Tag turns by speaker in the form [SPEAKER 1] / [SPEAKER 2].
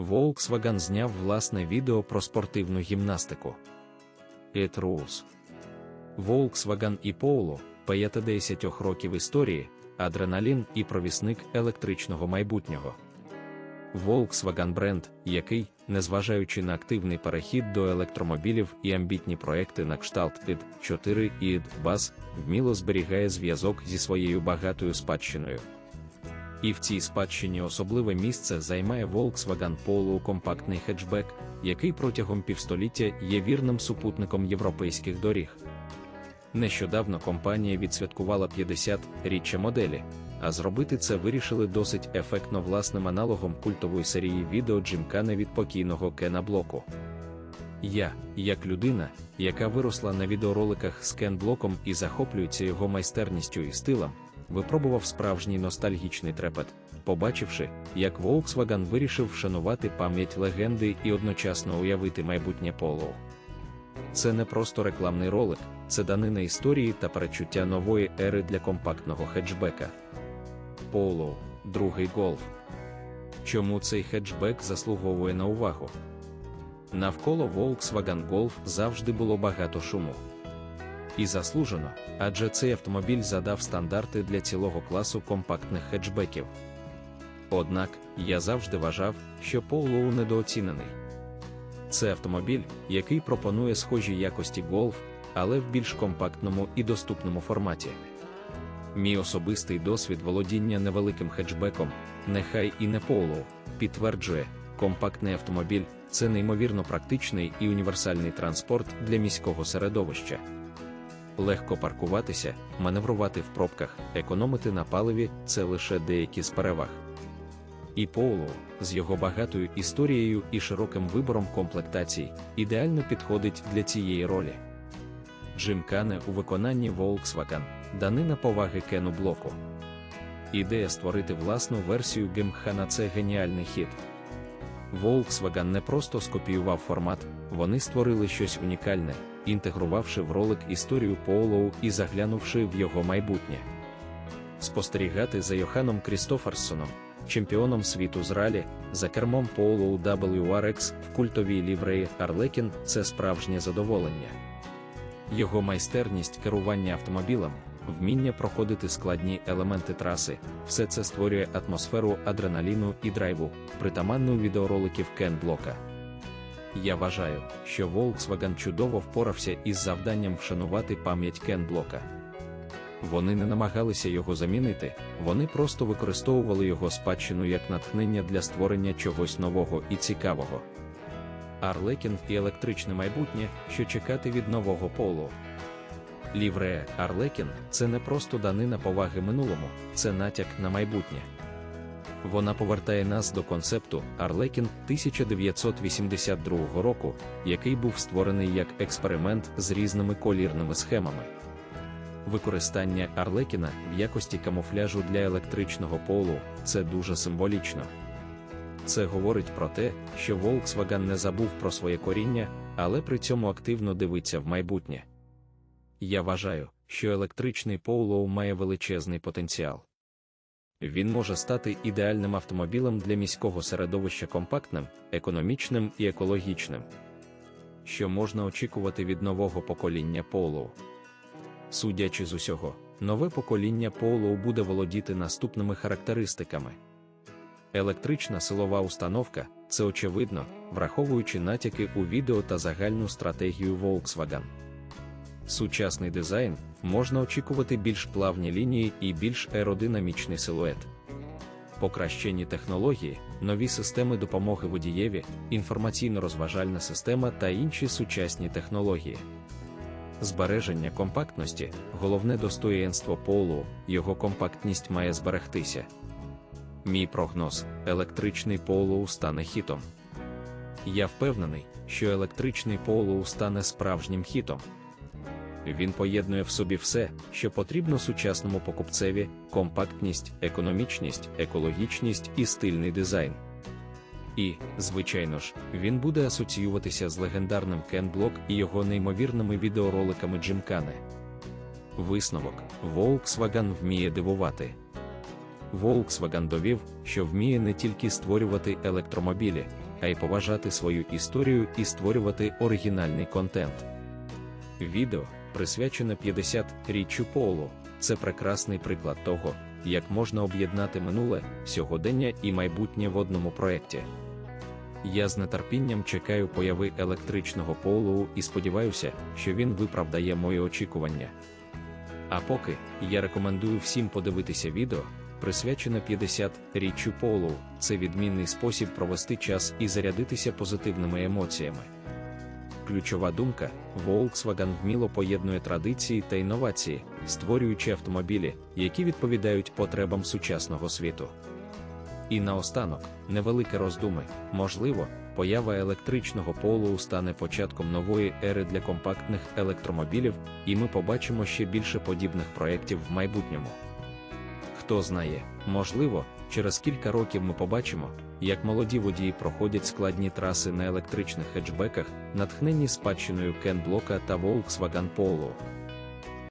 [SPEAKER 1] Volkswagen зняв власне відео про спортивну гімнастику. It Rules. Volkswagen і Polo, 50 років історії, адреналін і провісник електричного майбутнього. Volkswagen бренд, який, незважаючи на активний перехід до електромобілів і амбітні проекти на кшталт id 4 і id Buzz, вміло зберігає зв'язок зі своєю багатою спадщиною. І в цій спадщині особливе місце займає Volkswagen Polo компактний хетчбек, який протягом півстоліття є вірним супутником європейських доріг. Нещодавно компанія відсвяткувала 50-річчя моделі, а зробити це вирішили досить ефектно власним аналогом культової серії відео Джимкана від покійного Кена Блоку. Я, як людина, яка виросла на відеороликах з Кен-блоком і захоплюється його майстерністю і стилем, випробував справжній ностальгічний трепет, побачивши, як Volkswagen вирішив вшанувати пам'ять легенди і одночасно уявити майбутнє Polo. Це не просто рекламний ролик, це данина історії та перечуття нової ери для компактного хеджбека. Polo – другий голф. Чому цей хеджбек заслуговує на увагу? Навколо Volkswagen Golf завжди було багато шуму. І заслужено, адже цей автомобіль задав стандарти для цілого класу компактних хеджбеків. Однак, я завжди вважав, що Polo недооцінений. Це автомобіль, який пропонує схожі якості Golf, але в більш компактному і доступному форматі. Мій особистий досвід володіння невеликим хеджбеком, нехай і не Polo, підтверджує, компактний автомобіль це неймовірно практичний і універсальний транспорт для міського середовища. Легко паркуватися, маневрувати в пробках, економити на паливі це лише деякі з переваг. І Polo, з його багатою історією і широким вибором комплектацій, ідеально підходить для цієї ролі. Джимкане у виконанні Volkswagen, данина поваги Кену блоку. Ідея створити власну версію Гемхана це геніальний хід. Volkswagen не просто скопіював формат, вони створили щось унікальне, інтегрувавши в ролик історію Polo і заглянувши в його майбутнє. Спостерігати за Йоханом Крістоферсоном, чемпіоном світу з ралі, за кермом Polo WRX в культовій лівреї Арлекін це справжнє задоволення. Його майстерність керування автомобілем, вміння проходити складні елементи траси, все це створює атмосферу адреналіну і драйву, притаманну відеороликів Кен Блока. Я вважаю, що Volkswagen чудово впорався із завданням вшанувати пам'ять Кен Блока. Вони не намагалися його замінити, вони просто використовували його спадщину як натхнення для створення чогось нового і цікавого. Арлекін і електричне майбутнє, що чекати від нового полу. Ліврея Арлекін це не просто данина поваги минулому, це натяк на майбутнє. Вона повертає нас до концепту Арлекін 1982 року, який був створений як експеримент з різними колірними схемами. Використання Арлекіна в якості камуфляжу для електричного полу це дуже символічно. Це говорить про те, що Volkswagen не забув про своє коріння, але при цьому активно дивиться в майбутнє. Я вважаю, що електричний Polo має величезний потенціал. Він може стати ідеальним автомобілем для міського середовища компактним, економічним і екологічним. Що можна очікувати від нового покоління Polo? Судячи з усього, нове покоління Polo буде володіти наступними характеристиками. Електрична силова установка це очевидно, враховуючи натяки у відео та загальну стратегію Volkswagen. Сучасний дизайн можна очікувати більш плавні лінії і більш аеродинамічний силует. Покращені технології, нові системи допомоги водієві, інформаційно-розважальна система та інші сучасні технології. Збереження компактності головне достоєнство полу, його компактність має зберегтися. Мій прогноз: електричний Polo стане хітом. Я впевнений, що електричний Polo стане справжнім хітом. Він поєднує в собі все, що потрібно сучасному покупцеві: компактність, економічність, екологічність і стильний дизайн. І, звичайно ж, він буде асоціюватися з легендарним Кен Блок і його неймовірними відеороликами Джимкани. Висновок: Volkswagen вміє дивувати. Volkswagen довів, що вміє не тільки створювати електромобілі, а й поважати свою історію і створювати оригінальний контент. Відео, присвячене 50-річчю Полу, це прекрасний приклад того, як можна об'єднати минуле, сьогодення і майбутнє в одному проєкті. Я з нетерпінням чекаю появи електричного полу і сподіваюся, що він виправдає мої очікування. А поки я рекомендую всім подивитися відео, присвячене 50-річчю полу, це відмінний спосіб провести час і зарядитися позитивними емоціями. Ключова думка: Volkswagen вміло поєднує традиції та інновації, створюючи автомобілі, які відповідають потребам сучасного світу. І наостанок, невелике роздуми, можливо, поява електричного полу стане початком нової ери для компактних електромобілів, і ми побачимо ще більше подібних проєктів в майбутньому. Хто знає, можливо, через кілька років ми побачимо, як молоді водії проходять складні траси на електричних хеджбеках, натхненні спадщиною Кен Блока та Volkswagen Polo.